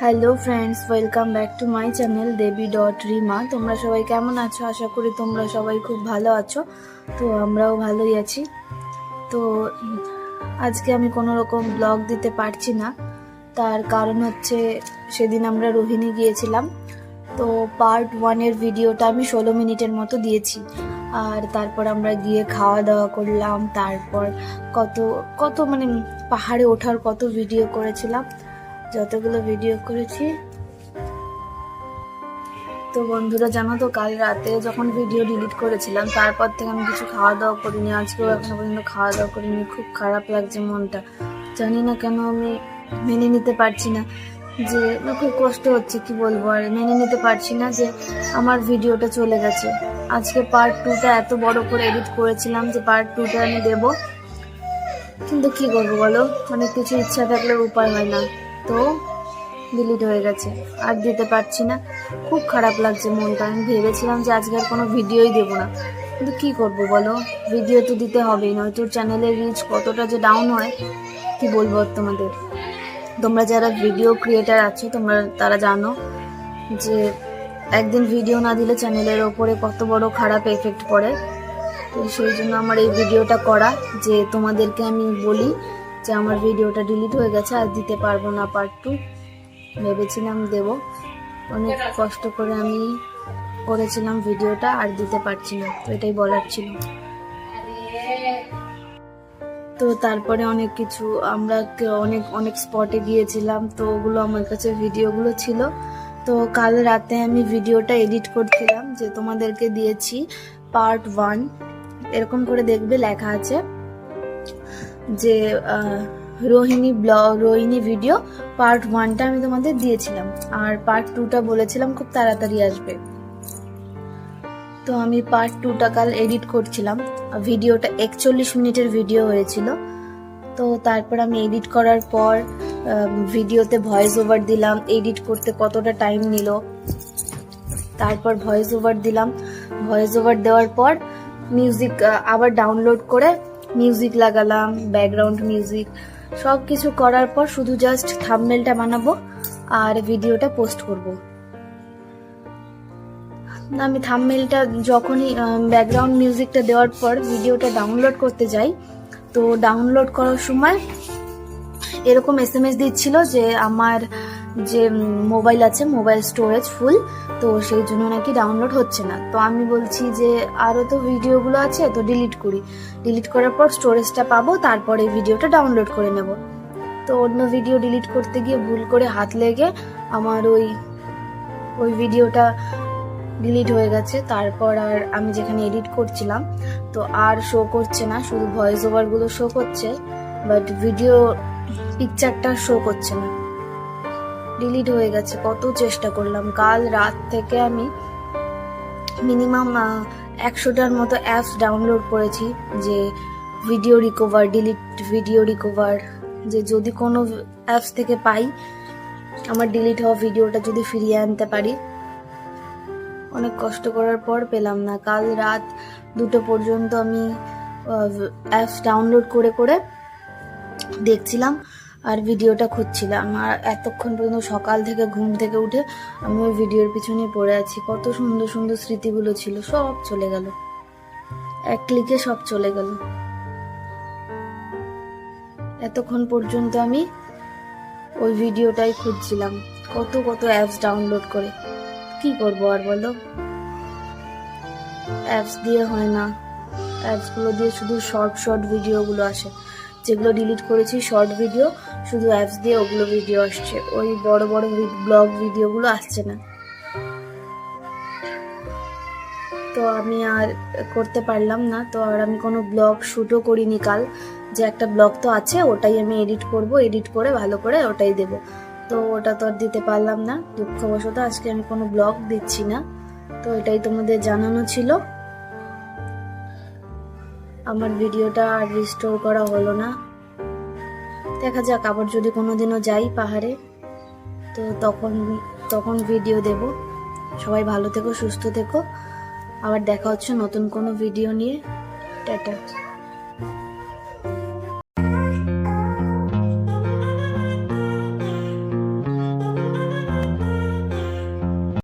Hello friends welcome back to my channel Debi dot Rima তোমরা সবাই কেমন আছো? আশা করি তোমরা সবাই খুব ভালো আছো। তো আমরাও ভালোই আছি। তো আজকে আমি কোনো রকম ব্লগ দিতে পারছি না। তার কারণ হচ্ছে সেদিন আমরা রোহিণী গিয়েছিলাম। তো পার্ট ওয়ানের ভিডিওটা আমি ষোলো মিনিটের মতো দিয়েছি। আর তারপর আমরা গিয়ে খাওয়া দাওয়া করলাম। তারপর কত কত মানে পাহাড়ে ওঠার কত ভিডিও করেছিলাম। যতগুলো ভিডিও করেছি। তো বন্ধুরা, জানো তো, কাল রাতে যখন ভিডিও ডিলিট করেছিলাম, তারপর থেকে আমি কিছু খাওয়া দাওয়া করিনি। আজকেও এখনও পর্যন্ত খাওয়া দাওয়া করিনি। খুব খারাপ লাগছে মনটা। জানি না কেন আমি মেনে নিতে পারছি না যে খুব কষ্ট হচ্ছে, কি বলব? আর মেনে নিতে পারছি না যে, আমার ভিডিওটা চলে গেছে। আজকে পার্ট টুটা এত বড় করে এডিট করেছিলাম যে পার্ট টুটা আমি দেবো। কিন্তু কি করব বলো? অনেক কিছু ইচ্ছা থাকলে উপায় হয় না। তো ডিলিট হয়ে গেছে। আর দিতে পারছি না। খুব খারাপ লাগছে মনটা। আমি ভেবেছিলাম যে আজকে আর কোনো ভিডিওই দেবো না। কিন্তু কী করব বলো? ভিডিও তো দিতে হবেই। নয়তো চ্যানেলের রিচ কতটা যে ডাউন হয়, কি বলব তোমাদের? তোমরা যারা ভিডিও ক্রিয়েটার আছো, তোমরা, তারা জানো যে একদিন ভিডিও না দিলে চ্যানেলের ওপরে কত বড় খারাপ এফেক্ট পড়ে। তো সেই জন্য আমার এই ভিডিওটা করা। যে তোমাদেরকে আমি বলি যে আমার ভিডিওটা ডিলিট হয়ে গেছে আর দিতে পারব না পার্ট টু ভেবেছিলাম দেব। অনেক কষ্ট করে আমি করেছিলাম ভিডিওটা, আর দিতে পারছি না। তো এটাই বলার ছিল। তো তারপরে অনেক কিছু, আমরা অনেক অনেক স্পটে গিয়েছিলাম, তো ওগুলো আমার কাছে ভিডিওগুলো ছিল। তো কাল রাতে আমি ভিডিওটা এডিট করছিলাম, যে তোমাদেরকে দিয়েছি পার্ট ওয়ান এরকম করে দেখবে লেখা আছে। যে Rohini blog, Rohini video part ওয়ানটা আমি তোমাদের দিয়েছিলাম। আর পার্ট টুটা বলেছিলাম, খুব তাড়াতাড়ি আসবে। তো আমি পার্ট টুটা কাল এডিট করছিলাম। ভিডিওটা একচল্লিশ মিনিটের ভিডিও হয়েছিল। তো তারপর আমি এডিট করার পর ভিডিওতে ভয়েস ওভার দিলাম এডিট করতে কতটা টাইম নিল। তারপর ভয়েস ওভার দিলাম। ভয়েস ওভার দেওয়ার পর মিউজিক আবার ডাউনলোড করে মিউজিক লাগালাম ব্যাকগ্রাউন্ড মিউজিক সব কিছু করার পর শুধু জাস্ট থাম্বনেলটা বানাবো আর ভিডিওটা পোস্ট করব। আমি থাম্বনেলটা যখনই ব্যাকগ্রাউন্ড মিউজিকটা দেওয়ার পর ভিডিওটা ডাউনলোড করতে যাই, তো ডাউনলোড করার সময় এরকম এস এম এস দিচ্ছিল যে আমার যে মোবাইল আছে, মোবাইল স্টোরেজ ফুল, তো সেই জন্য নাকি ডাউনলোড হচ্ছে না। তো আমি বলছি যে আরও তো ভিডিওগুলো আছে, তো ডিলিট করি। ডিলিট করার পর স্টোরেজটা পাবো, তারপরে ভিডিওটা ডাউনলোড করে নেব। তো অন্য ভিডিও ডিলিট করতে গিয়ে ভুল করে হাত লেগে আমার ওই ওই ভিডিওটা ডিলিট হয়ে গেছে। তারপর আর আমি যেখানে এডিট করছিলাম, তো আর শো করছে না, শুধু ভয়েস ওভারগুলো শো করছে বাট ভিডিও পিকচারটা শো করছে না। ডিলিট হয়ে গেছে, কত চেষ্টা করলাম। কাল রাত থেকে আমি মিনিমাম একশোটার মতো অ্যাপস ডাউনলোড করেছি যে video recover delete video recover যে যদি কোনো অ্যাপস থেকে পাই, আমার ডিলিট হওয়া ভিডিওটা যদি ফিরিয়ে আনতে পারি। অনেক কষ্ট করার পর পেলাম না। কাল রাত দুটো পর্যন্ত আমি অ্যাপস ডাউনলোড করে করে দেখছিলাম। আর ভিডিওটা খুঁজছিলাম। আর এতক্ষণ পর্যন্ত সকাল থেকে ঘুম থেকে উঠে আমি ওই ভিডিওর পিছনে পড়ে আছি। কত সুন্দর সুন্দর স্মৃতিগুলো ছিল, সব চলে গেল। এক ক্লিকে সব চলে গেল। এতক্ষণ পর্যন্ত আমি ওই ভিডিওটাই খুঁজছিলাম। কত কত অ্যাপস ডাউনলোড করে। কি করব আর বলো? অ্যাপস দিয়ে হয় না। অ্যাপসগুলো দিয়ে শুধু শর্ট শর্ট ভিডিওগুলো আসে। যেগুলো ডিলিট করেছি শর্ট ভিডিও শুধু অ্যাপস দিয়ে ওগুলো ভিডিও আসছে। ওই বড় বড় ব্লগ ভিডিওগুলো আসছে না। তো আমি আর করতে পারলাম না। তো আর আমি কোনো ব্লগ শ্যুটও করিনি কাল। যে একটা ব্লগ তো আছে, ওটাই আমি এডিট করব এডিট করে ভালো করে ওটাই দেব। তো ওটা তো আর দিতে পারলাম না। দুঃখবশত আজকে আমি কোনো ব্লগ দিচ্ছি না। তো এটাই তোমাদের জানানো ছিল। আমার ভিডিওটা আর রিস্টোর করা হলো না। দেখা যাক, আবার যদি কোনোদিনও যাই পাহাড়ে, তো তখন তখন ভিডিও দেব। সবাই ভালো থেকো, সুস্থ থেকো। আবার দেখা হচ্ছে নতুন কোনো ভিডিও নিয়ে। টাটা।